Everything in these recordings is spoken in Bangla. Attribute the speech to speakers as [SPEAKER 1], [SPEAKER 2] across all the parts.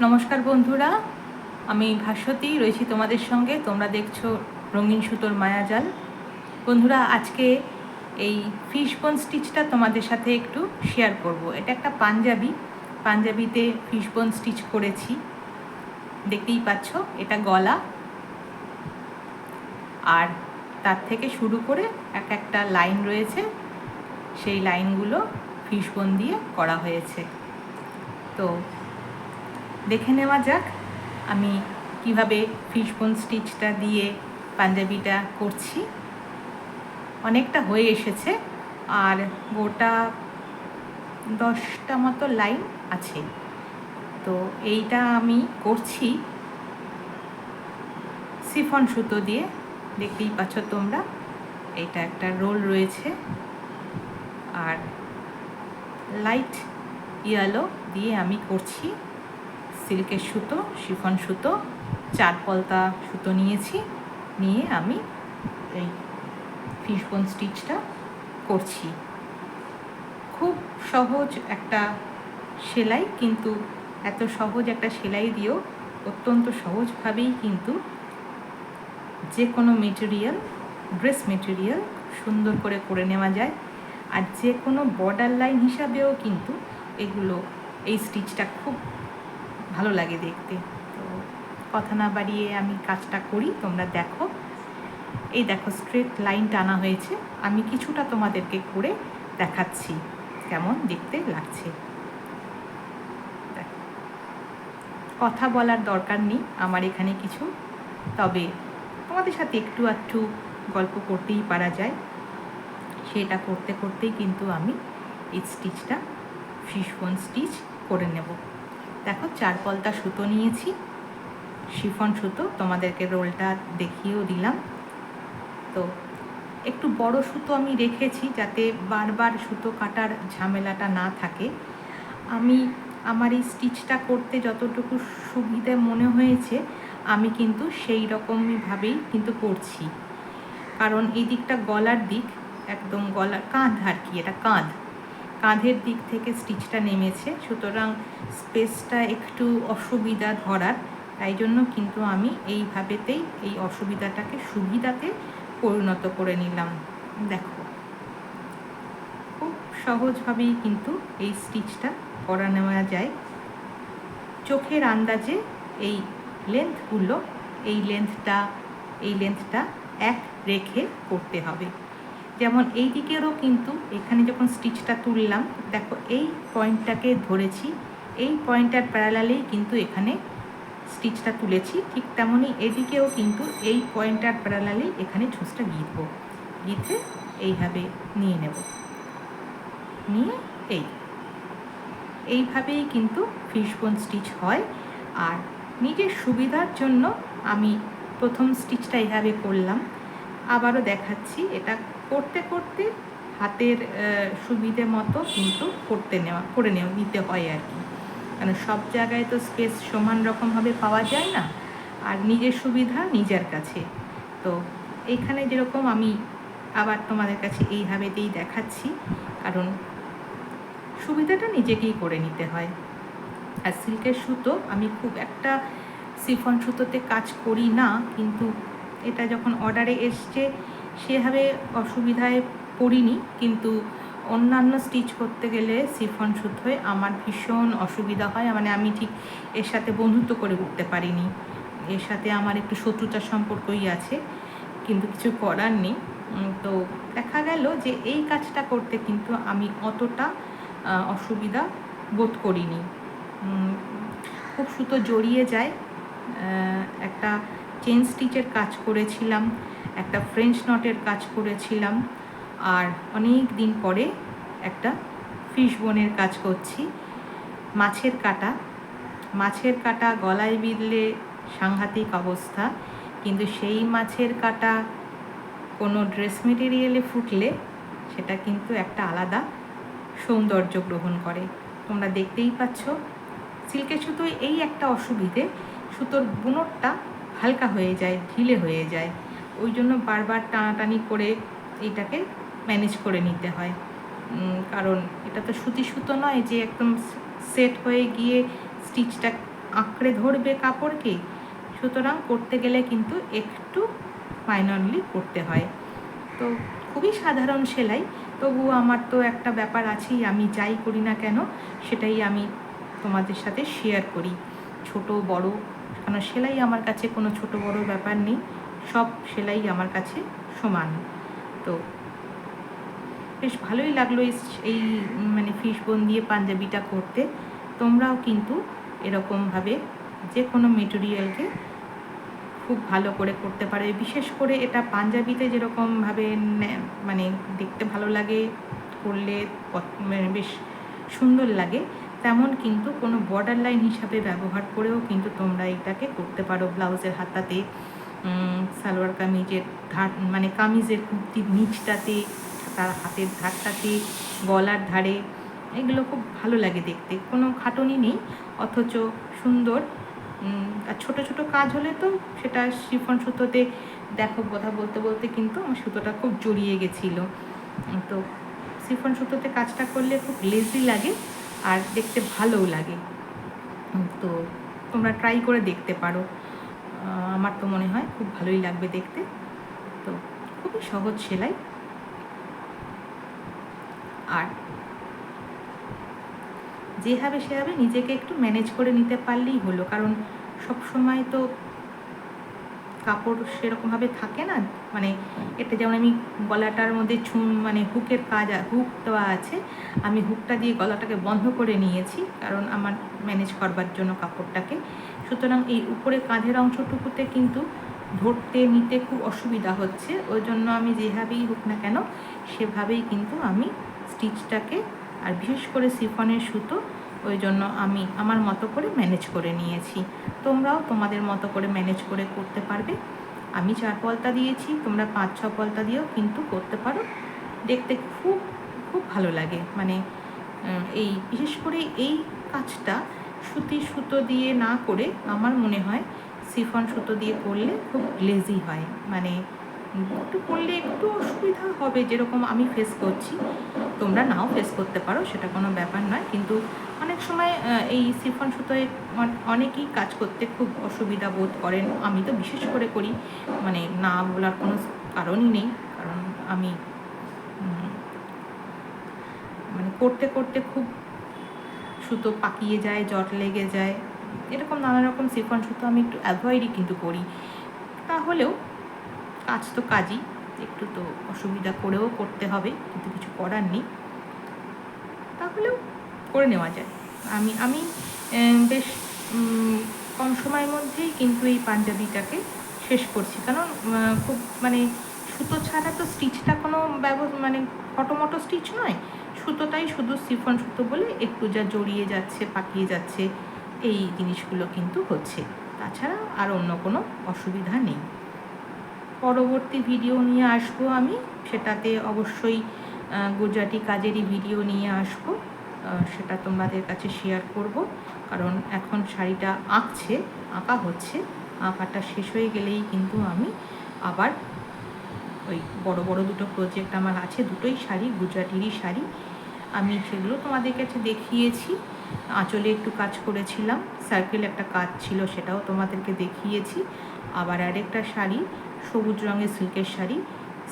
[SPEAKER 1] নমস্কার বন্ধুরা, আমি ভাস্বতী, রয়েছি তোমাদের সঙ্গে। তোমরা দেখছ রঙিন সুতোর মায়াজাল। বন্ধুরা, আজকে এই ফিশ বোন স্টিচটা তোমাদের সাথে একটু শেয়ার করব। এটা একটা পাঞ্জাবি। পাঞ্জাবিতে ফিশ বোন স্টিচ করেছি। দেখতেই পাচ্ছ, এটা গলা। আর তার থেকে শুরু করে এক একটা লাইন রয়েছে। সেই লাইনগুলো ফিশ বোন দিয়ে করা হয়েছে। তো দেখে নেওয়া যাক আমি কীভাবে ফিশবোন স্টিচটা দিয়ে পাঞ্জাবিটা করছি। অনেকটা হয়ে এসেছে আর গোটা দশটা মতো লাইন আছে। তো এইটা আমি করছি। সিফন সুতো দিয়ে, দেখতেই পাচ্ছ তোমরা, এটা একটা রোল রয়েছে। আর লাইট ইয়ালো দিয়ে আমি করছি। সিল্কের সুতো, শিফন সুতো, চার পলতা সুতো নিয়েছি, নিয়ে আমি এই ফিশবোন স্টিচটা করছি। খুব সহজ একটা সেলাই, কিন্তু এত সহজ একটা সেলাই দিয়েও অত্যন্ত সহজভাবেই কিন্তু যে কোনো মেটেরিয়াল ড্রেস মেটেরিয়াল সুন্দর করে করে নেওয়া যায়। আর যে কোনো বর্ডার লাইন হিসাবেও কিন্তু এগুলো এই স্টিচটা খুব ভালো লাগে দেখতে। তো কথা না বাড়িয়ে আমি কাজটা করি, তোমরা দেখো। এই দেখো স্ট্রেট লাইন টানা হয়েছে। আমি কিছুটা তোমাদেরকে করে দেখাচ্ছি কেমন দেখতে লাগছে। কথা বলার দরকার নেই, আমার এখানে কিছু। তবে তোমাদের সাথে একটু একটু গল্প করতেই পারা যায়। সেটা করতে করতেই কিন্তু আমি এই স্টিচটা ফিশবোন স্টিচ করে নেব। দেখো, চার পলতা সুতো নিয়েছি। শিফন সুতো, তোমাদেরকে রোলটা দেখিয়েও দিলাম। তো একটু বড় সুতো আমি রেখেছি যাতে বারবার সুতো কাটার ঝামেলাটা না থাকে। আমি, আমার এই স্টিচটা করতে যতটুকু সুবিধে মনে হয়েছে, আমি কিন্তু সেই রকমইভাবেই কিন্তু করছি। কারণ এই দিকটা গলার দিক, একদম গলার কাঁধ আর কি, এটা কাঁধ। কাঁধের দিক থেকে স্টিচটা নেমেছে, সুতরাং স্পেসটা একটু অসুবিধা ধরার, তাই জন্য কিন্তু আমি এইভাবেতেই এই অসুবিধাটাকে সুবিধাতে পরিণত করে নিলাম। দেখো, খুব সহজভাবেই কিন্তু এই স্টিচটা করা নেওয়া যায়। চোখের আন্দাজে এই লেন্থগুলো এই লেন্থটা এই লেন্থটা এক রেখে করতে হবে। যেমন এই দিকেরও কিন্তু এখানে যখন স্টিচটা তুললাম, দেখো এই পয়েন্টটাকে ধরেছি, এই পয়েন্টটার প্যারালালেই কিন্তু এখানে স্টিচটা তুলেছি, ঠিক তেমনই এদিকেও কিন্তু এই পয়েন্টটার প্যারালালেই এখানে ঝুঁসটা গিঁথব। গিঁথে এইভাবে নিয়ে নেব। নিয়ে এই। এইভাবেই কিন্তু ফিশবোন স্টিচ হয়। আর নিজের সুবিধার জন্য আমি প্রথম স্টিচটা এইভাবে করলাম। আবারও দেখাচ্ছি, এটা করতে করতে হাতের সুবিধে মতো কিন্তু করতে নেওয়া, করে নেওয়া, নিতে হয় আর কি। কেন সব জায়গায় তো স্পেস সমান রকমভাবে পাওয়া যায় না, আর নিজের সুবিধা নিজের কাছে। তো এখানে যেরকম আমি আবার তোমাদের কাছে এইভাবেতেই দেখাচ্ছি, কারণ সুবিধাটা নিজেকেই করে নিতে হয়। আর সিল্কের সুতো আমি খুব একটা সিফন সুতোতে কাজ করি না, কিন্তু এটা যখন অর্ডারে এসছে সেভাবে অসুবিধায় পড়িনি, কিন্তু অন্যান্য স্টিচ করতে গেলে সিফন সুতোয় আমার ভীষণ অসুবিধা হয়। মানে আমি ঠিক এর সাথে বন্ধুত্ব করে উঠতে পারিনি। এর সাথে আমার একটু শত্রুতার সম্পর্কই আছে, কিন্তু কিছু করার নেই। তো দেখা গেল যে এই কাজটা করতে কিন্তু আমি অতটা অসুবিধা বোধ করিনি। খুব সুতো জড়িয়ে যায়। একটা চেন স্টিচের কাজ করেছিলাম। একটা ফ্রেঞ্চ নটের কাজ করেছিলাম। আর অনেক দিন পরে একটা ফিশ বোনের কাজ করছি। মাছের কাটা। মাছের কাটা গলায় বিঁধলে সাংঘাতিক অবস্থা। কিন্তু সেই মাছের কাটা কোনো ড্রেস মেটেরিয়ালে ফুটলে সেটা কিন্তু একটা আলাদা সৌন্দর্য গ্রহণ করে। তোমরা দেখতেই পাচ্ছ, সিল্কের সুতোয় এই একটা অসুবিধে, সুতোর বুনোরটা হালকা হয়ে যায়, ঢিলে হয়ে যায়। ওই জন্য বারবার টানাটানি করে এইটাকে ম্যানেজ করে নিতে হয়। কারণ এটা তো সুতি সুতো নয় যে একদম সেট হয়ে গিয়ে স্টিচটা আঁকড়ে ধরবে কাপড়কে সুতরাং করতে গেলে কিন্তু একটু মাইনরলি করতে হয়। তো খুবই সাধারণ সেলাই। তবুও আমার তো একটা ব্যাপার আছেই, আমি যাই করি না কেন সেটাই আমি তোমাদের সাথে শেয়ার করি। ছোট, বড় কারণ সেলাই আমার কাছে কোনো ছোট, বড় ব্যাপার নেই। সব সেলাই আমার কাছে সমান। তো বেশ ভালোই লাগল এই- মানে ফিশ বোন দিয়ে পাঞ্জাবিটা করতে। তোমরাও কিন্তু এরকমভাবে যে কোনো মেটেরিয়ালকে খুব ভালো করে করতে পারো। বিশেষ করে এটা পাঞ্জাবিতে যেরকমভাবে মানে দেখতে ভালো লাগে, করলে মানে বেশ সুন্দর লাগে, তেমন কিন্তু কোনো বর্ডার লাইন হিসাবে ব্যবহার করেও কিন্তু তোমরা এটাকে করতে পারো ব্লাউজের হাতাতে। সালোয়ার কামিজের ধার মানে কামিজের কুর্তির নিচটাতে তার হাতের ধারটাতে, গলার ধারে, এগুলো খুব ভালো লাগে দেখতে। কোনো খাটনি নেই, অথচ সুন্দর। আর ছোট ছোট কাজ হলে তো সেটা শিফন সুতোতে দেখো, কথা বলতে বলতে কিন্তু আমার সুতোটা খুব জড়িয়ে গেছিল। তো শিফন সুতোতে কাজটা করলে খুব লেজি লাগে আর দেখতে ভালোও লাগে। তো তোমরা ট্রাই করে দেখতে পারো। আমার তো মনে হয় খুব ভালোই লাগবে দেখতে। তো খুবই সহজ সেলাই। আর যেভাবে সেভাবে নিজেকে একটু ম্যানেজ করে নিতে পারলেই হলো, কারণ সব সময় তো কাপড় সেরকমভাবে থাকে না? মানে এটা যেমন আমি গলাটার মধ্যে ছুঁ মানে হুকের কাজ হুক দেওয়া আছে আমি হুকটা দিয়ে গলাটাকে বন্ধ করে নিয়েছি কারণ আমার ম্যানেজ করবার জন্য কাপড়টাকে। সুতরাং এই উপরে কাঁধের অংশটুকুতে কিন্তু ধরতে নিতে খুব অসুবিধা হচ্ছে। ওই জন্য আমি যেভাবেই হোক না কেন সেভাবেই কিন্তু আমি স্টিচটাকে আর বিশেষ করে সিফনের সুতো ওই জন্য আমি আমার মতো করে ম্যানেজ করে নিয়েছি। তোমরাও তোমাদের মতো করে ম্যানেজ করে করতে পারবে। আমি চার পলতা দিয়েছি, তোমরা পাঁচ, ছ পলতা দিয়েও কিন্তু করতে পারো। দেখতে খুব খুব ভালো লাগে। মানে এই, বিশেষ করে এই কাজটা সুতি সুতো দিয়ে না করে আমার মনে হয় সিফন সুতো দিয়ে করলে খুব লেজি হয়। মানে একটু করলে একটু অসুবিধা হবে। যেরকম আমি ফেস করছি, তোমরা নাও ফেস করতে পারো, সেটা কোনো ব্যাপার নয়। কিন্তু অনেক সময় এই সিফন সুতোয় অন- অনেকেই কাজ করতে খুব অসুবিধা বোধ করেন। আমি তো বিশেষ করে করি। মানে না বলার কোনো কারণই নেই। কারণ আমি মানে করতে করতে খুব সুতো পাকিয়ে যায়, জট লেগে যায়। এরকম নানা রকম সিফন সুতো আমি একটু অ্যাভয়েডই কিন্তু করি। তাহলেও কাজ তো কাজই। একটু তো অসুবিধা করেও করতে হবে। কিন্তু কিছু করার নেই। তাহলেও করে নেওয়া যায়। আমি আমি বেশ কম সময়ের মধ্যেই কিন্তু এই পাঞ্জাবিটাকে শেষ করছি। কারণ খুব মানে সুতো ছাড়া তো স্টিচটা কোনো ব্যব মানে ফটোমটো স্টিচ নয়। সুতোটাই শুধু সিফন সুতো বলে একটু যা জড়িয়ে যাচ্ছে, পাকিয়ে যাচ্ছে, এই জিনিসগুলো কিন্তু হচ্ছে। তাছাড়া আর অন্য কোনো অসুবিধা নেই। পরবর্তী ভিডিও নিয়ে আসব আমি। সেটাতে অবশ্যই গুজরাটি কাজেরই ভিডিও নিয়ে আসব। সেটা তোমাদের কাছে শেয়ার করব। কারণ এখন শাড়িটা আঁকছে, আঁকা হচ্ছে। আঁকাটা শেষ হয়ে গেলেই কিন্তু আমি আবার ওই বড় বড় দুটো প্রজেক্ট আমার আছে, দুটোই শাড়ি, গুজরাটিরই শাড়ি। আমি সেগুলো তোমাদের কাছে দেখিয়েছি। আঁচলে একটু কাজ করেছিলাম সার্কেল একটা কাজ ছিল সেটাও তোমাদেরকে দেখিয়েছি। আবার আরেকটা শাড়ি, সবুজ রঙের সিল্কের শাড়ি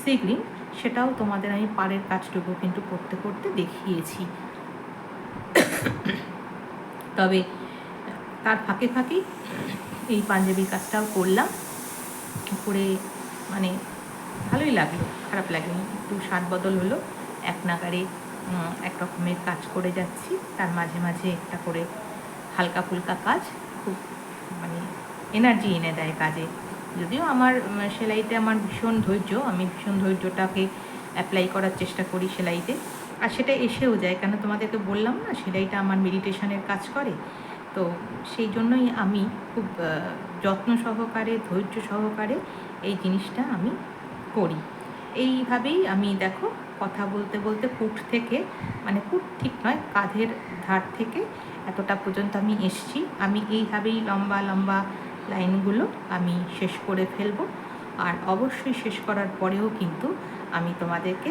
[SPEAKER 1] সি গ্রিন সেটাও তোমাদের আমি পাড়ের কাজটুকু কিন্তু করতে করতে দেখিয়েছি। তবে তার ফাঁকে ফাঁকেই এই পাঞ্জাবির কাজটাও করলাম। করে মানে ভালোই লাগল, খারাপ লাগেনি। একটু স্বাদ বদল হলো, এক নাগারে এক রকমের কাজ করে যাচ্ছি। তার মাঝে মাঝে একটা করে হালকা ফুলকা কাজ, খুব মানে এনার্জি এনে দেয় কাজে। যদিও আমার সেলাইতে আমার ভীষণ ধৈর্য, আমি ভীষণ ধৈর্যটাকে অ্যাপ্লাই করার চেষ্টা করি সেলাইতে। আর সেটা এসেও যায়। কেন তোমাদেরকে বললাম না, সেটাইটা আমার মেডিটেশনের কাজ করে। তো সেই জন্যই আমি খুব যত্ন সহকারে, ধৈর্য সহকারে এই জিনিসটা আমি করি। এইভাবেই আমি দেখো কথা বলতে বলতে পুট থেকে মানে পুট ঠিক নয়, কাঁধের ধার থেকে এতটা পর্যন্ত আমি এসছি। আমি এইভাবেই লম্বা লম্বা লাইনগুলো আমি শেষ করে ফেলব। আর অবশ্যই শেষ করার পরেও কিন্তু আমি তোমাদেরকে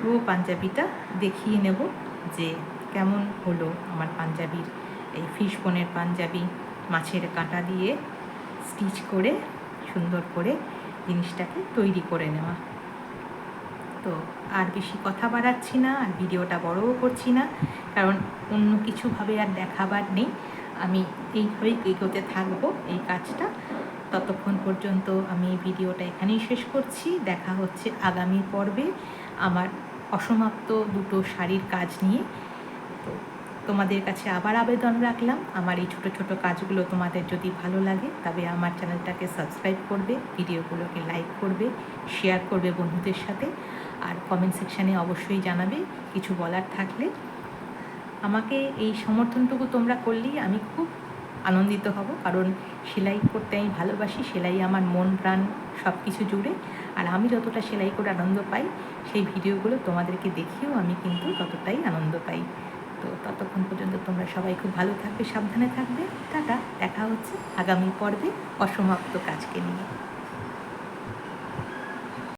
[SPEAKER 1] পুরো পাঞ্জাবিটা দেখিয়ে নেব যে কেমন হলো আমার পাঞ্জাবির এই ফিশ বোনের পাঞ্জাবি। মাছের কাঁটা দিয়ে স্টিচ করে, সুন্দর করে জিনিসটাকে তৈরি করে নেওয়া। তো আর বেশি কথা বাড়াচ্ছি না, আর ভিডিওটা বড়ও করছি না, কারণ অন্য কিছুভাবে আর দেখাবার নেই। আমি এইভাবেই এগোতে থাকব এই কাজটা। ততক্ষণ পর্যন্ত আমি ভিডিওটা এখানেই শেষ করছি। দেখা হচ্ছে আগামী পর্বে। আমার অসমাপ্ত দুটো শাড়ির কাজ নিয়ে। তো তোমাদের কাছে আবার আবেদন রাখলাম। আমার এই ছোট ছোট কাজগুলো তোমাদের যদি ভালো লাগে, তবে আমার চ্যানেলটাকে সাবস্ক্রাইব করবে, ভিডিওগুলোকে লাইক করবে, শেয়ার করবে বন্ধুদের সাথে। আর কমেন্ট সেকশানে অবশ্যই জানাবে কিছু বলার থাকলে। আমাকে এই সমর্থনটুকু তোমরা করলেই আমি খুব আনন্দিত হব, কারণ সেলাই করতে আমি ভালোবাসি, সেলাই আমার মন প্রাণ সব কিছু জুড়ে। আর আমি যতটা সেলাই করে আনন্দ পাই, সেই ভিডিওগুলো তোমাদেরকে দেখিয়েও আমি কিন্তু ততটাই আনন্দ পাই। তো ততক্ষণ পর্যন্ত তোমরা সবাই খুব ভালো থাকবে, সাবধানে থাকবে। টাটা, দেখা হচ্ছে আগামী পর্বে অসমাপ্ত কাজকে নিয়ে।